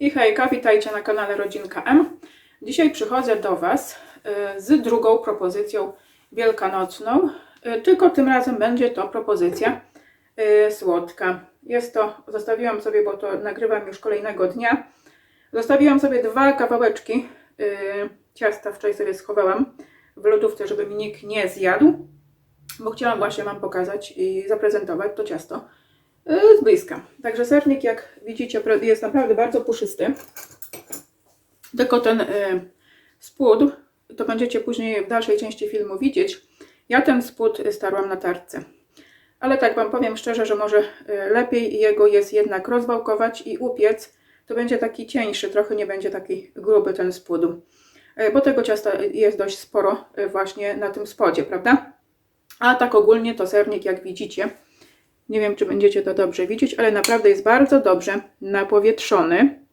I hejka, witajcie na kanale Rodzinka M. Dzisiaj przychodzę do Was y, z drugą propozycją wielkanocną, y, tylko tym razem będzie to propozycja y, słodka. Jest to, zostawiłam sobie, bo to nagrywam już kolejnego dnia, zostawiłam sobie dwa kawałeczki ciasta, wczoraj sobie schowałam w lodówce, żeby mi nikt nie zjadł, bo chciałam właśnie Wam pokazać i zaprezentować to ciasto z bliska. Także sernik, jak widzicie, jest naprawdę bardzo puszysty. Tylko ten y, spód, to będziecie później w dalszej części filmu widzieć. Ja ten spód starłam na tarce. Ale tak Wam powiem szczerze, że może y, lepiej jego jest jednak rozwałkować i upiec. To będzie taki cieńszy, trochę nie będzie taki gruby ten spód. Y, Bo tego ciasta jest dość sporo y, właśnie na tym spodzie, prawda? A tak ogólnie to sernik, jak widzicie, nie wiem, czy będziecie to dobrze widzieć, ale naprawdę jest bardzo dobrze napowietrzony.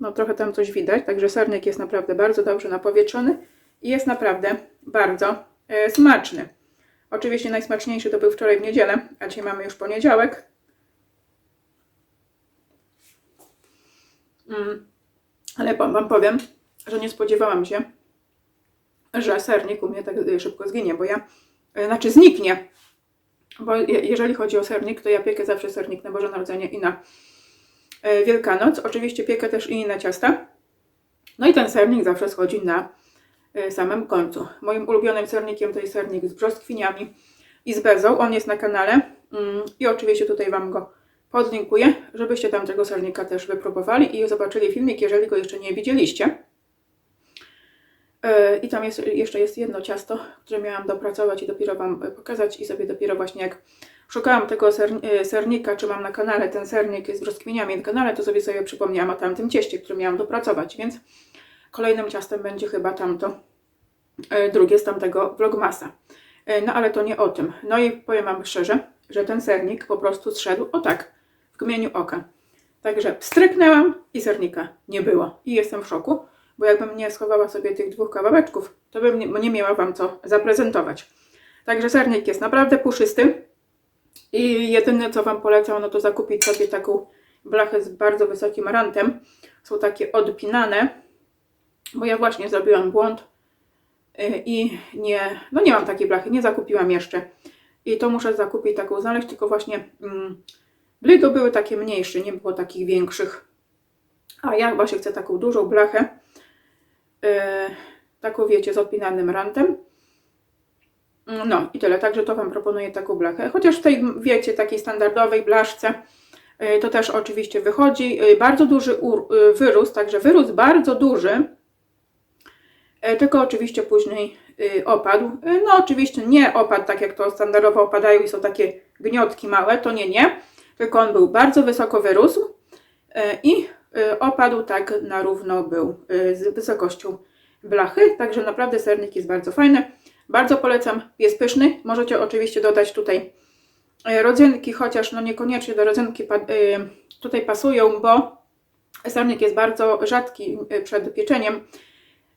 No trochę tam coś widać, także sernik jest naprawdę bardzo dobrze napowietrzony i jest naprawdę bardzo e, smaczny. Oczywiście najsmaczniejszy to był wczoraj w niedzielę, a dzisiaj mamy już poniedziałek. Mm, ale wam powiem, że nie spodziewałam się, że sernik u mnie tak e, szybko zginie, bo ja, e, znaczy zniknie, bo je- jeżeli chodzi o sernik, to ja piekę zawsze sernik na Boże Narodzenie i na e, Wielkanoc. Oczywiście piekę też i inne ciasta. No i ten sernik zawsze schodzi na e, samym końcu. Moim ulubionym sernikiem to jest sernik z brzoskwiniami i z bezą. On jest na kanale mm, i oczywiście tutaj Wam go podlinkuję, żebyście tam tego sernika też wypróbowali i zobaczyli filmik, jeżeli go jeszcze nie widzieliście. E, I tam jest, jeszcze jest jedno ciasto, które miałam dopracować i dopiero Wam e, pokazać i sobie dopiero właśnie jak szukałam tego e, sernika, czy mam na kanale ten sernik z brzoskwiniami na kanale, to sobie sobie przypomniałam o tamtym cieście, które miałam dopracować, więc kolejnym ciastem będzie chyba tamto drugie z tamtego vlogmasa. No ale to nie o tym. No i powiem Wam szczerze, że ten sernik po prostu zszedł o tak, w kmieniu oka. Także stryknęłam i sernika nie było. I jestem w szoku, bo jakbym nie schowała sobie tych dwóch kawałeczków, to bym nie, nie miała Wam co zaprezentować. Także sernik jest naprawdę puszysty i jedyne co Wam polecam, no to zakupić sobie taką blachę z bardzo wysokim rantem. Są takie odpinane, bo ja właśnie zrobiłam błąd y, i nie, no nie mam takiej blachy, nie zakupiłam jeszcze. I to muszę zakupić taką znaleźć, tylko właśnie mm, były takie mniejsze, nie było takich większych. A ja właśnie chcę taką dużą blachę, taką wiecie, z odpinanym rantem. No i tyle, także to Wam proponuję taką blachę. Chociaż w tej, wiecie, takiej standardowej blaszce yy, to też oczywiście wychodzi. Yy, bardzo duży wyrósł, także wyrósł bardzo duży. Tylko oczywiście później opadł. No oczywiście nie opadł tak jak to standardowo opadają i są takie gniotki małe, to nie, nie. Tylko on był bardzo wysoko wyrósł i opadł tak na równo był yy, z wysokością blachy. Także naprawdę sernik jest bardzo fajny. Bardzo polecam, jest pyszny. Możecie oczywiście dodać tutaj e, rodzynki, chociaż no niekoniecznie do rodzynki y, tutaj pasują, bo sernik jest bardzo rzadki y, przed pieczeniem,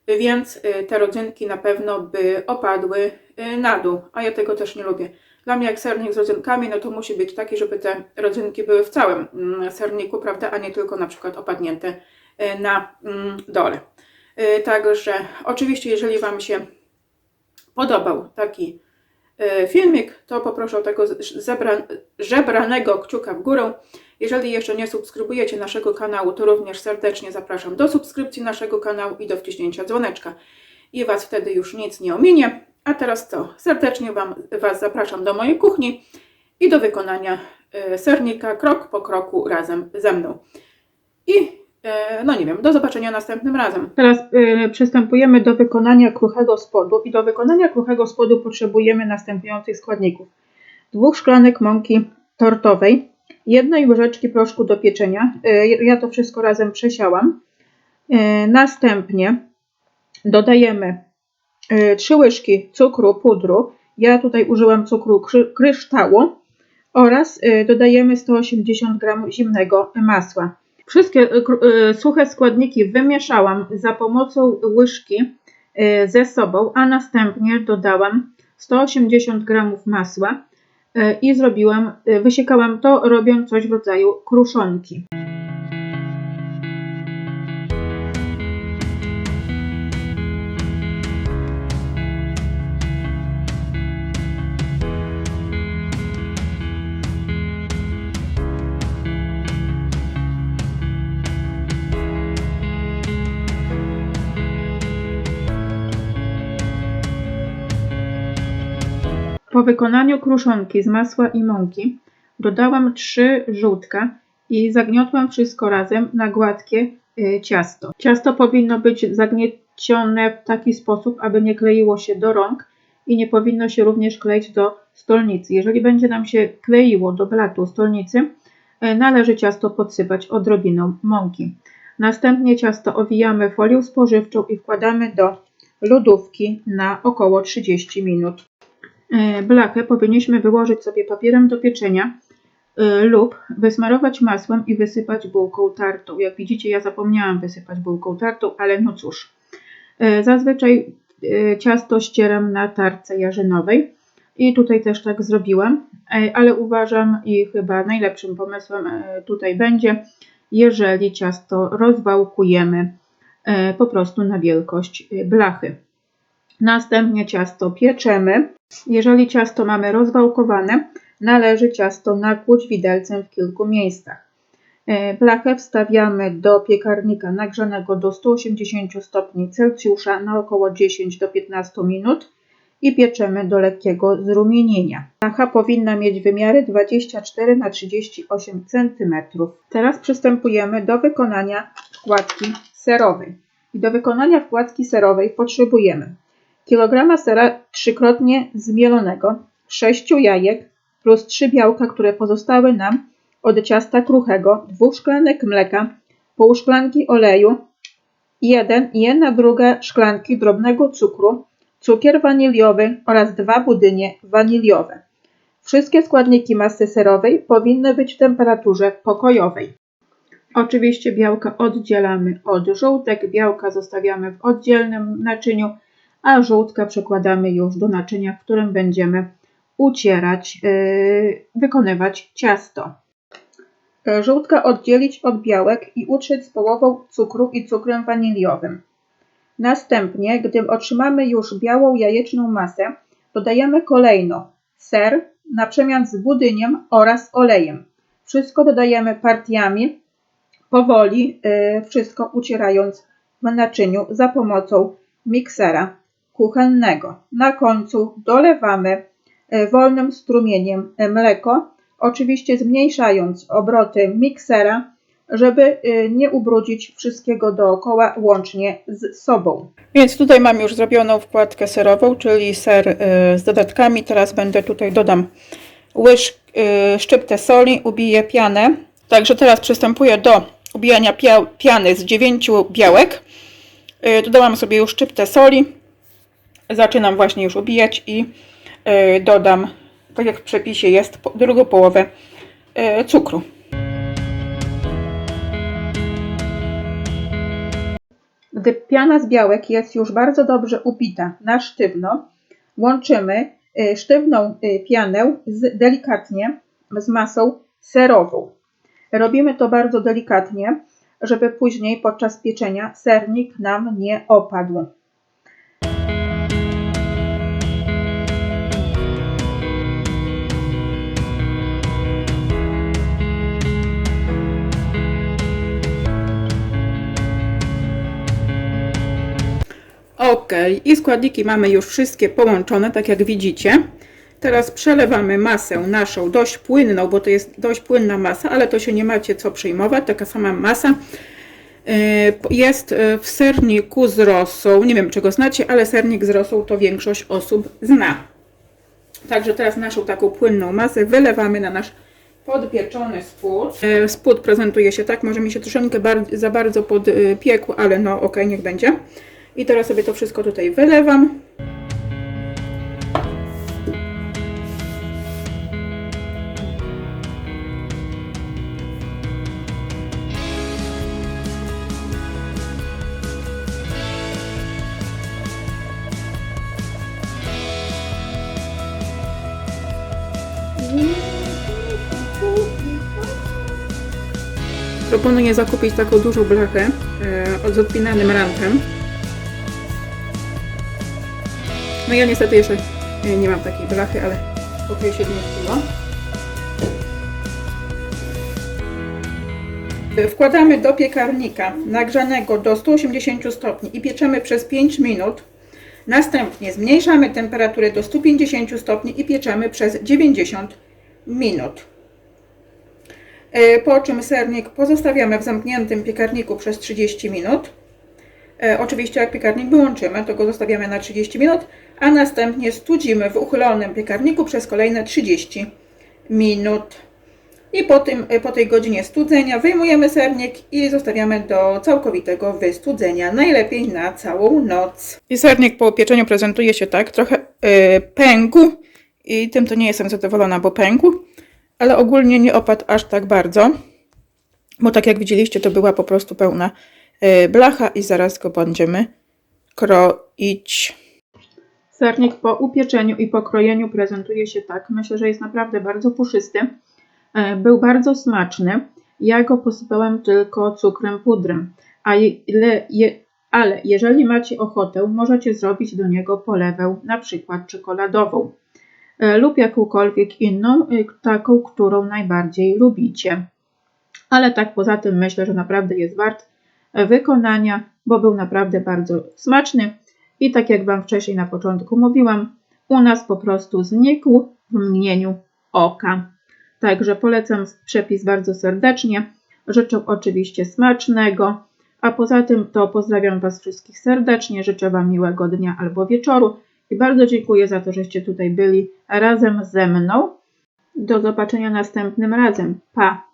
więc y, te rodzynki na pewno by opadły y, na dół, a ja tego też nie lubię. Dla mnie jak sernik z rodzynkami, no to musi być taki, żeby te rodzynki były w całym mm, serniku, prawda, a nie tylko na przykład opadnięte y, na mm, dole. Y, Także oczywiście, jeżeli Wam się podobał taki e, filmik, to poproszę o tego zebra, żebranego kciuka w górę. Jeżeli jeszcze nie subskrybujecie naszego kanału, to również serdecznie zapraszam do subskrypcji naszego kanału i do wciśnięcia dzwoneczka. I Was wtedy już nic nie ominie. A teraz co? Serdecznie wam, Was zapraszam do mojej kuchni i do wykonania e, sernika krok po kroku razem ze mną. I e, no nie wiem, do zobaczenia następnym razem. Teraz e, przystępujemy do wykonania kruchego spodu i do wykonania kruchego spodu potrzebujemy następujących składników. Dwóch szklanek mąki tortowej, jednej łyżeczki proszku do pieczenia. Ja to wszystko razem przesiałam. Następnie dodajemy e, trzy łyżki cukru, pudru. Ja tutaj użyłam cukru kryształu oraz e, dodajemy 180 g zimnego masła. Wszystkie y, suche składniki wymieszałam za pomocą łyżki ze sobą, a następnie dodałam 180 g masła i zrobiłam, wysiekałam to robiąc coś w rodzaju kruszonki. Po wykonaniu kruszonki z masła i mąki dodałam 3 żółtka i zagniotłam wszystko razem na gładkie y, ciasto. Ciasto powinno być zagniecione w taki sposób, aby nie kleiło się do rąk i nie powinno się również kleić do stolnicy. Jeżeli będzie nam się kleiło do blatu stolnicy, y, należy ciasto podsypać odrobiną mąki. Następnie ciasto owijamy folią spożywczą i wkładamy do lodówki na około 30 minut. E, Blachę powinniśmy wyłożyć sobie papierem do pieczenia e, lub wysmarować masłem i wysypać bułką tartą. Jak widzicie, ja zapomniałam wysypać bułką tartą, ale no cóż. E, Zazwyczaj ciasto ścieram na tarce jarzynowej i tutaj też tak zrobiłam, ale uważam i chyba najlepszym pomysłem tutaj będzie, jeżeli ciasto rozwałkujemy po prostu na wielkość blachy. Następnie ciasto pieczemy. Jeżeli ciasto mamy rozwałkowane, należy ciasto nakłuć widelcem w kilku miejscach. E, Blachę wstawiamy do piekarnika nagrzanego do 180 stopni Celsjusza na około 10 do 15 minut i pieczemy do lekkiego zrumienienia. Blacha powinna mieć wymiary 24 na 38 cm. Teraz przystępujemy do wykonania wkładki serowej. I do wykonania wkładki serowej potrzebujemy kilograma sera trzykrotnie zmielonego, 6 jajek plus 3 białka, które pozostały nam od ciasta kruchego, 2 szklanek mleka, pół szklanki oleju, 1 i 1 druga szklanki drobnego cukru, cukier waniliowy oraz 2 budynie waniliowe. Wszystkie składniki masy serowej powinny być w temperaturze pokojowej. Oczywiście białka oddzielamy od żółtek, białka zostawiamy w oddzielnym naczyniu, a żółtka przekładamy już do naczynia, w którym będziemy ucierać, yy, wykonywać ciasto. E, Żółtka oddzielić od białek i utrzeć z połową cukru i cukrem waniliowym. Następnie, gdy otrzymamy już białą jajeczną masę, dodajemy kolejno ser na przemian z budyniem oraz olejem. Wszystko dodajemy partiami, powoli, yy, wszystko ucierając w naczyniu za pomocą miksera kuchennego. Na końcu dolewamy e, wolnym strumieniem e, mleko, oczywiście zmniejszając obroty miksera, żeby e, nie ubrudzić wszystkiego dookoła łącznie z sobą. Więc tutaj mam już zrobioną wkładkę serową, czyli ser z dodatkami. Teraz będę tutaj dodam łyż, szczyptę soli, ubiję pianę. Także teraz przystępuję do ubijania pia- piany z 9 białek. Dodałam sobie już szczyptę soli. Zaczynam właśnie już ubijać i y, dodam, tak jak w przepisie jest, drugą połowę y, cukru. Gdy piana z białek jest już bardzo dobrze upita na sztywno, łączymy y, sztywną pianę z, delikatnie z masą serową. Robimy to bardzo delikatnie, żeby później podczas pieczenia sernik nam nie opadł. Ok, i składniki mamy już wszystkie połączone, tak jak widzicie. Teraz przelewamy masę naszą dość płynną, bo to jest dość płynna masa, ale to się nie macie co przejmować, taka sama masa. Yy, Jest yy, w serniku z rosą, nie wiem czy go znacie, ale sernik z rosą to większość osób zna. Także teraz naszą taką płynną masę wylewamy na nasz podpieczony spód. E, Spód prezentuje się tak, może mi się troszeczkę za bardzo podpiekł, ale no ok, niech będzie. I teraz sobie to wszystko tutaj wylewam. Proponuję zakupić taką dużą blachę e, z odpinanym rantem. No ja niestety jeszcze nie mam takiej blachy, ale ok się. E, Wkładamy do piekarnika nagrzanego do 180 stopni i pieczemy przez 5 minut. Następnie zmniejszamy temperaturę do 150 stopni i pieczemy przez 90 minut. E, Po czym sernik pozostawiamy w zamkniętym piekarniku przez 30 minut. E, Oczywiście jak piekarnik wyłączymy, to go zostawiamy na 30 minut, a następnie studzimy w uchylonym piekarniku przez kolejne 30 minut. I po, tym, po tej godzinie studzenia wyjmujemy sernik i zostawiamy do całkowitego wystudzenia, najlepiej na całą noc. I sernik po upieczeniu prezentuje się tak, trochę yy, pękł i tym to nie jestem zadowolona, bo pękł, ale ogólnie nie opadł aż tak bardzo, bo tak jak widzieliście, to była po prostu pełna blacha i zaraz go będziemy kroić. Sernik po upieczeniu i pokrojeniu prezentuje się tak. Myślę, że jest naprawdę bardzo puszysty. E, Był bardzo smaczny. Ja go posypałam tylko cukrem pudrem. Ale jeżeli macie ochotę, możecie zrobić do niego polewę, na przykład czekoladową e, lub jakąkolwiek inną, e, taką, którą najbardziej lubicie. Ale tak poza tym myślę, że naprawdę jest wart e, wykonania, bo był naprawdę bardzo smaczny. I tak jak Wam wcześniej na początku mówiłam, u nas po prostu znikł w mgnieniu oka. Także polecam przepis bardzo serdecznie. Życzę oczywiście smacznego. A poza tym to pozdrawiam Was wszystkich serdecznie. Życzę Wam miłego dnia albo wieczoru. I bardzo dziękuję za to, żeście tutaj byli razem ze mną. Do zobaczenia następnym razem. Pa!